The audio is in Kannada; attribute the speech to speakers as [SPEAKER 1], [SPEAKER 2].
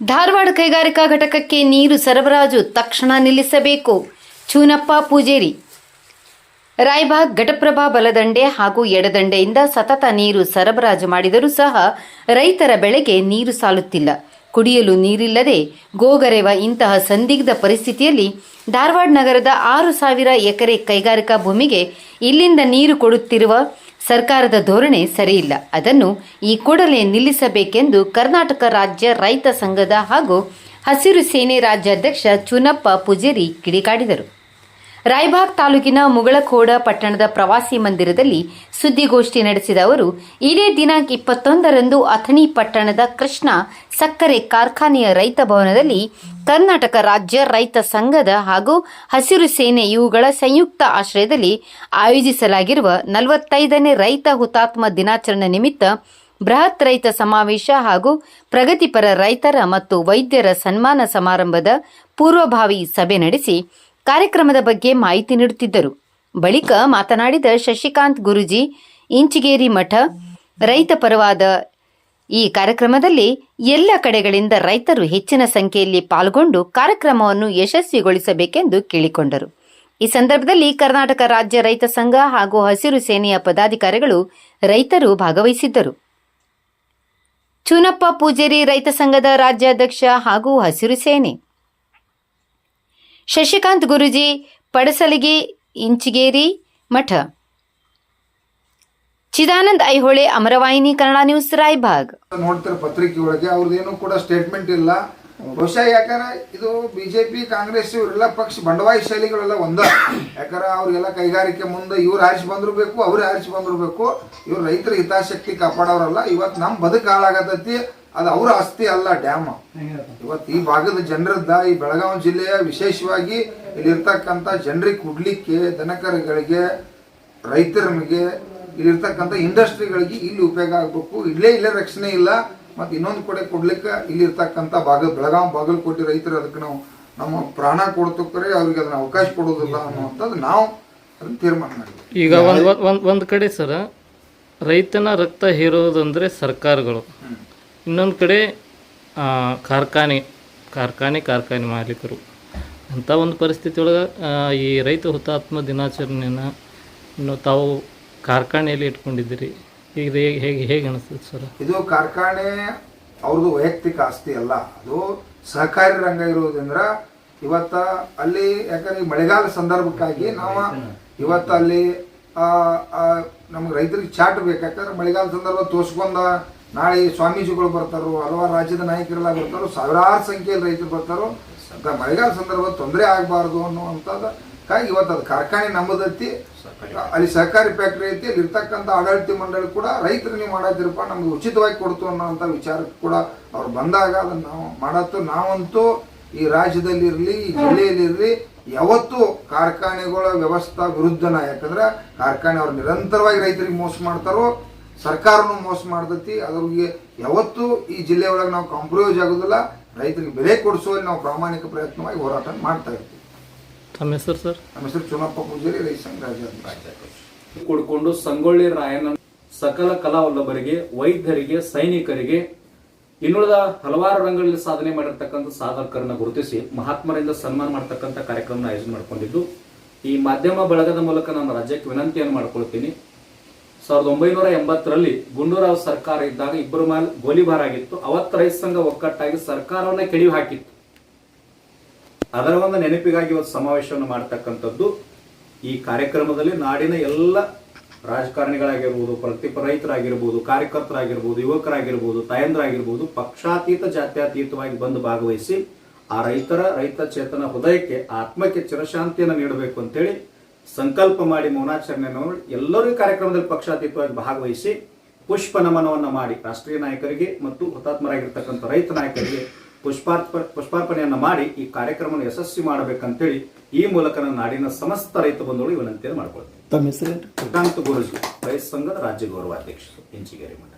[SPEAKER 1] ಧಾರವಾಡ ಕೈಗಾರಿಕಾ ಘಟಕಕ್ಕೆ ನೀರು ಸರಬರಾಜು ತಕ್ಷಣ ನಿಲ್ಲಿಸಬೇಕು. ಚೂನಪ್ಪ ಪೂಜೇರಿ. ರಾಯಬಾಗ್ ಘಟಪ್ರಭಾ ಬಲದಂಡೆ ಹಾಗೂ ಎಡದಂಡೆಯಿಂದ ಸತತ ನೀರು ಸರಬರಾಜು ಮಾಡಿದರೂ ಸಹ ರೈತರ ಬೆಳೆಗೆ ನೀರು ಸಾಲುತ್ತಿಲ್ಲ. ಕುಡಿಯಲು ನೀರಿಲ್ಲದೆ ಗೋಗರೆವ ಇಂತಹ ಸಂದಿಗ್ಧ ಪರಿಸ್ಥಿತಿಯಲ್ಲಿ ಧಾರವಾಡ ನಗರದ ಆರು ಸಾವಿರ ಎಕರೆ ಕೈಗಾರಿಕಾ ಭೂಮಿಗೆ ಇಲ್ಲಿಂದ ನೀರು ಕೊಡುತ್ತಿರುವ ಸರ್ಕಾರದ ಧೋರಣೆ ಸರಿಯಿಲ್ಲ. ಅದನ್ನು ಈ ಕೂಡಲೇ ನಿಲ್ಲಿಸಬೇಕೆಂದು ಕರ್ನಾಟಕ ರಾಜ್ಯ ರೈತ ಸಂಘದ ಹಾಗೂ ಹಸಿರು ಸೇನೆ ರಾಜ್ಯಾಧ್ಯಕ್ಷ ಚುನಪ್ಪ ಪೂಜೇರಿ ಕಿಡಿಕಾಡಿದರು. ರಾಯಬಾಗ್ ತಾಲೂಕಿನ ಮುಗಳಖೋಡ ಪಟ್ಟಣದ ಪ್ರವಾಸಿ ಮಂದಿರದಲ್ಲಿ ಸುದ್ದಿಗೋಷ್ಠಿ ನಡೆಸಿದ ಅವರು, ಇದೇ ದಿನಾಂಕ ಇಪ್ಪತ್ತೊಂದರಂದು ಅಥಣಿ ಪಟ್ಟಣದ ಕೃಷ್ಣ ಸಕ್ಕರೆ ಕಾರ್ಖಾನೆಯ ರೈತ ಭವನದಲ್ಲಿ ಕರ್ನಾಟಕ ರಾಜ್ಯ ರೈತ ಸಂಘದ ಹಾಗೂ ಹಸಿರು ಸೇನೆ ಇವುಗಳ ಸಂಯುಕ್ತ ಆಶ್ರಯದಲ್ಲಿ ಆಯೋಜಿಸಲಾಗಿರುವ ನಲವತ್ತೈದನೇ ರೈತ ಹುತಾತ್ಮ ದಿನಾಚರಣೆ ನಿಮಿತ್ತ ಬೃಹತ್ ರೈತ ಸಮಾವೇಶ ಹಾಗೂ ಪ್ರಗತಿಪರ ರೈತರ ಮತ್ತು ವೈದ್ಯರ ಸನ್ಮಾನ ಸಮಾರಂಭದ ಪೂರ್ವಭಾವಿ ಸಭೆ ನಡೆಸಿ ಕಾರ್ಯಕ್ರಮದ ಬಗ್ಗೆ ಮಾಹಿತಿ ನೀಡುತ್ತಿದ್ದರು. ಬಳಿಕ ಮಾತನಾಡಿದ ಶಶಿಕಾಂತ್ ಗುರುಜಿ, ಇಂಚಿಗೇರಿ ಮಠ, ರೈತ ಪರವಾದ ಈ ಕಾರ್ಯಕ್ರಮದಲ್ಲಿ ಎಲ್ಲ ಕಡೆಗಳಿಂದ ರೈತರು ಹೆಚ್ಚಿನ ಸಂಖ್ಯೆಯಲ್ಲಿ ಪಾಲ್ಗೊಂಡು ಕಾರ್ಯಕ್ರಮವನ್ನು ಯಶಸ್ವಿಗೊಳಿಸಬೇಕೆಂದು ಕೇಳಿಕೊಂಡರು. ಈ ಸಂದರ್ಭದಲ್ಲಿ ಕರ್ನಾಟಕ ರಾಜ್ಯ ರೈತ ಸಂಘ ಹಾಗೂ ಹಸಿರು ಸೇನೆಯ ಪದಾಧಿಕಾರಿಗಳು ರೈತರು ಭಾಗವಹಿಸಿದ್ದರು. ಚೂನಪ್ಪ ಪೂಜೇರಿ ರೈತ ಸಂಘದ ರಾಜ್ಯಾಧ್ಯಕ್ಷ ಹಾಗೂ ಹಸಿರು ಸೇನೆ ಶಶಿಕಾಂತ್ ಗುರುಜಿ, ಪಡಸಲಿಗೆ, ಇಂಚಿಗೇರಿ, ಮಠ. ಚಿದಾನಂದ್ ಐಹೊಳೆ, ಅಮರವಾಹಿನಿ, ಕನ್ನಡ ನ್ಯೂಸ್, ರಾಯಭಾಗ್.
[SPEAKER 2] ನೋಡ್ತಾರೆ ಪತ್ರಿಕೆ ಒಳಗೆ ಅವ್ರದ್ದೇನು ಕೂಡ ಸ್ಟೇಟ್ಮೆಂಟ್ ಇಲ್ಲ. ಬಹುಶಃ ಯಾಕಂದ್ರೆ ಇದು ಬಿಜೆಪಿ, ಕಾಂಗ್ರೆಸ್ ಇವರೆಲ್ಲ ಪಕ್ಷ ಬಂಡವಾಯ ಶೈಲಿಗಳೆಲ್ಲ ಒಂದ. ಯಾಕಂದ್ರೆ ಅವ್ರಿಗೆಲ್ಲ ಕೈಗಾರಿಕೆ ಮುಂದೆ ಇವ್ರು ಆರಿಸಿ ಬಂದಿರಬೇಕು ಅವ್ರು ಆರಿಸಿ ಬಂದಿರಬೇಕು ಇವ್ರು ರೈತರ ಹಿತಾಸಕ್ತಿ ಕಾಪಾಡೋರಲ್ಲ, ಇವತ್ತು ನಮ್ಮ ಬದುಕು ಹಾಳಾಗತೈತಿ, ಅದು ಅವ್ರ ಆಸ್ತಿ ಅಲ್ಲ ಡ್ಯಾಮ್. ಇವತ್ತು ಈ ಭಾಗದ ಜನರದ್ದ, ಈ ಬೆಳಗಾವಿ ಜಿಲ್ಲೆಯ ವಿಶೇಷವಾಗಿ ಇಲ್ಲಿರ್ತಕ್ಕಂಥ ಜನರಿಗೆ ಕುಡ್ಲಿಕ್ಕೆ, ದನಕರುಗಳಿಗೆ ರೈತರಿಗೆ ಇಲ್ಲಿರ್ತಕ್ಕಂಥ ಇಂಡಸ್ಟ್ರಿಗಳಿಗೆ ಇಲ್ಲಿ ಉಪಯೋಗ ಆಗಬೇಕು. ಇಲ್ಲೇ ಇಲ್ಲೇ ರಕ್ಷಣೆ ಇಲ್ಲ. ಮತ್ತು ಇನ್ನೊಂದು ಕಡೆ ಕೊಡ್ಲಿಕ್ಕೆ ಇಲ್ಲಿರ್ತಕ್ಕಂಥ ಭಾಗ ಬೆಳಗಾವಿ ಬಾಗಲಕೋಟೆ ರೈತರು ಅದಕ್ಕೆ ನಾವು ನಮ್ಮ ಪ್ರಾಣ ಕೊಡ್ತಕ್ಕರೆ ಅವ್ರಿಗೆ ಅದನ್ನ ಅವಕಾಶ ಕೊಡೋದಿಲ್ಲ ಅನ್ನುವಂಥದ್ದು ನಾವು ಅದನ್ನ ತೀರ್ಮಾನ ಮಾಡಿದ್ವಿ.
[SPEAKER 3] ಈಗ ಒಂದು ಒಂದು ಒಂದು ಕಡೆ ಸರ ರೈತನ ರಕ್ತ ಹೀರೋದಂದರೆ ಸರ್ಕಾರಗಳು. ಇನ್ನೊಂದು ಕಡೆ ಕಾರ್ಖಾನೆ ಕಾರ್ಖಾನೆ ಕಾರ್ಖಾನೆ ಮಾಲೀಕರು. ಅಂಥ ಒಂದು ಪರಿಸ್ಥಿತಿ ಒಳಗೆ ಈ ರೈತ ಹುತಾತ್ಮ ದಿನಾಚರಣೆಯನ್ನು ಇನ್ನು ತಾವು ಕಾರ್ಖಾನೆಯಲ್ಲಿ ಇಟ್ಕೊಂಡಿದ್ದೀರಿ. ಇದು ಹೇಗೆ ಹೇಗೆ ಅನಿಸ್ತದೆ ಸರ್?
[SPEAKER 2] ಇದು ಕಾರ್ಖಾನೆ ಅವ್ರದ್ದು ವೈಯಕ್ತಿಕ ಆಸ್ತಿ ಅಲ್ಲ. ಅದು ಸಹಕಾರಿ ರಂಗ ಇರುವುದರಿಂದ ಇವತ್ತ ಅಲ್ಲಿ, ಯಾಕಂದ್ರೆ ಮಳೆಗಾಲ ಸಂದರ್ಭಕ್ಕಾಗಿ ನಾವು ಇವತ್ತ ಅಲ್ಲಿ ನಮ್ಗೆ ರೈತರಿಗೆ ಚಾಟ್ ಬೇಕು. ಯಾಕಂದ್ರೆ ಮಳೆಗಾಲ ಸಂದರ್ಭ ತೋರ್ಸ್ಕೊಂಡ ನಾಳೆ ಸ್ವಾಮೀಜಿಗಳು ಬರ್ತಾರೋ, ಹಲವಾರು ರಾಜ್ಯದ ನಾಯಕರೆಲ್ಲ ಬರ್ತಾರೋ, ಸಾವಿರಾರು ಸಂಖ್ಯೆಯಲ್ಲಿ ರೈತರು ಬರ್ತಾರೋ. ಮಳೆಗಾಲ ಸಂದರ್ಭ ತೊಂದರೆ ಆಗಬಾರ್ದು ಅನ್ನುವಂಥದ್ದಕ್ಕಾಗಿ ಇವತ್ತು ಅದು ಕಾರ್ಖಾನೆ ನಂಬದತ್ತಿ ಅಲ್ಲಿ ಸಹಕಾರಿ ಫ್ಯಾಕ್ಟ್ರಿ ಐತಿ, ಅಲ್ಲಿ ಇರ್ತಕ್ಕಂಥ ಆಡಳಿತ ಮಂಡಳಿ ಕೂಡ ರೈತರು ನೀವು ಮಾಡತ್ತಿರಪ್ಪ ನಮ್ಗೆ ಉಚಿತವಾಗಿ ಕೊಡ್ತು ಅನ್ನೋಂಥ ವಿಚಾರ ಕೂಡ ಅವ್ರು ಬಂದಾಗ ಅದನ್ನು ನಾವು ಮಾಡತ್ತು ನಾವಂತೂ ಈ ರಾಜ್ಯದಲ್ಲಿ ಇರಲಿ, ಈ ಜಿಲ್ಲೆಯಲ್ಲಿ ಇರಲಿ, ಯಾವತ್ತೂ ಕಾರ್ಖಾನೆಗಳ ವ್ಯವಸ್ಥಾ ವಿರುದ್ಧನ. ಯಾಕಂದ್ರೆ ಕಾರ್ಖಾನೆ ಅವ್ರು ನಿರಂತರವಾಗಿ ರೈತರಿಗೆ ಮೋಸ ಮಾಡ್ತಾರೋ, ಸರ್ಕಾರನು ಮೋಸ ಮಾಡ್ತೈತಿ. ಅದ್ರಿಗೆ ಯಾವತ್ತೂ ಈ ಜಿಲ್ಲೆ ಒಳಗೆ ನಾವು ಕಾಂಪ್ರಮೈಸ್ ಆಗೋದಿಲ್ಲ. ರೈತರಿಗೆ ಬೆಲೆ ಕೊಡಿಸುವಲ್ಲಿ ನಾವು ಪ್ರಾಮಾಣಿಕ ಪ್ರಯತ್ನವಾಗಿ ಹೋರಾಟ ಮಾಡ್ತಾ ಇರ್ತೀವಿ.
[SPEAKER 3] ತಮ್ಮ ಹೆಸರು ಸರ್?
[SPEAKER 2] ನಮ್ಮ ಹೆಸರು ಚುನಪ್ಪ ಪೂಜಾರಿ ರೈತ ಸಂಘ ರಾಜ್ಯಾಧ್ಯಕ್ಷ
[SPEAKER 4] ಕೂಡಿಕೊಂಡು ಸಂಗೊಳ್ಳಿ ರಾಯನ ಸಕಲ ಕಲಾವಲ್ಲಭರಿಗೆ ವೈದ್ಯರಿಗೆ ಸೈನಿಕರಿಗೆ ಇನ್ನುಳಿದ ಹಲವಾರು ರಂಗಗಳಲ್ಲಿ ಸಾಧನೆ ಮಾಡಿರ್ತಕ್ಕಂಥ ಸಾಧಕರನ್ನ ಗುರುತಿಸಿ ಮಹಾತ್ಮರಿಂದ ಸನ್ಮಾನ ಮಾಡ್ತಕ್ಕಂಥ ಕಾರ್ಯಕ್ರಮನ ಆಯೋಜನೆ ಮಾಡಿಕೊಂಡಿದ್ದು. ಈ ಮಾಧ್ಯಮ ಬಳಗದ ಮೂಲಕ ನಮ್ಮ ರಾಜ್ಯಕ್ಕೆ ವಿನಂತಿಯನ್ನು ಮಾಡ್ಕೊಳ್ತೀನಿ. ಸಾವಿರದ ಒಂಬೈನೂರ ಎಂಬತ್ತರಲ್ಲಿ ಗುಂಡೂರಾವ್ ಸರ್ಕಾರ ಇದ್ದಾಗ ಇಬ್ಬರು ಮೇಲೆ ಗೋಲಿಬಾರ್ ಆಗಿತ್ತು. ಅವತ್ತು ರೈತ ಸಂಘ ಒಕ್ಕಟ್ಟಾಗಿ ಸರ್ಕಾರವನ್ನ ಕೆಡಿವಿ ಹಾಕಿತ್ತು. ಅದರ ಒಂದು ನೆನಪಿಗಾಗಿ ಒಂದು ಸಮಾವೇಶವನ್ನು ಮಾಡ್ತಕ್ಕಂಥದ್ದು ಈ ಕಾರ್ಯಕ್ರಮದಲ್ಲಿ ನಾಡಿನ ಎಲ್ಲ ರಾಜಕಾರಣಿಗಳಾಗಿರ್ಬೋದು ಪ್ರತಿಪ ರೈತರಾಗಿರ್ಬೋದು ಕಾರ್ಯಕರ್ತರಾಗಿರ್ಬೋದು, ಯುವಕರಾಗಿರ್ಬೋದು, ತಾಯಂದ್ರಾಗಿರ್ಬೋದು, ಪಕ್ಷಾತೀತ, ಜಾತ್ಯಾತೀತವಾಗಿ ಬಂದು ಭಾಗವಹಿಸಿ ಆ ರೈತರ, ರೈತ ಚೇತನ ಹೃದಯಕ್ಕೆ, ಆತ್ಮಕ್ಕೆ ಚಿರಶಾಂತಿಯನ್ನು ನೀಡಬೇಕು ಅಂತೇಳಿ ಸಂಕಲ್ಪ ಮಾಡಿ ಮೌನಾಚರಣೆ ನೋಡಿ ಎಲ್ಲರೂ ಕಾರ್ಯಕ್ರಮದಲ್ಲಿ ಪಕ್ಷಾತೀತವಾಗಿ ಭಾಗವಹಿಸಿ ಪುಷ್ಪ ನಮನವನ್ನು ಮಾಡಿ ರಾಷ್ಟ್ರೀಯ ನಾಯಕರಿಗೆ ಮತ್ತು ಹುತಾತ್ಮರಾಗಿರ್ತಕ್ಕಂಥ ರೈತ ನಾಯಕರಿಗೆ ಪುಷ್ಪಾರ್ಪ ಪುಷ್ಪಾರ್ಪಣೆಯನ್ನು ಮಾಡಿ ಈ ಕಾರ್ಯಕ್ರಮವನ್ನು ಯಶಸ್ವಿ ಮಾಡಬೇಕಂತೇಳಿ ಈ ಮೂಲಕ ನನ್ನ ನಾಡಿನ ಸಮಸ್ತ ರೈತ ಬಂಧುಗಳು ವಿನಂತಿಯನ್ನು ಮಾಡ್ಕೊಳ್ತೀನಿ.
[SPEAKER 5] ತಮ್ಮ
[SPEAKER 4] ಶ್ರೀಕಾಂತ್ ಗುರುಜಿ ರೈತ ಸಂಘದ ರಾಜ್ಯ ಗೌರವಾಧ್ಯಕ್ಷರು ಇಂಚಿಗೇರಿ ಮಠ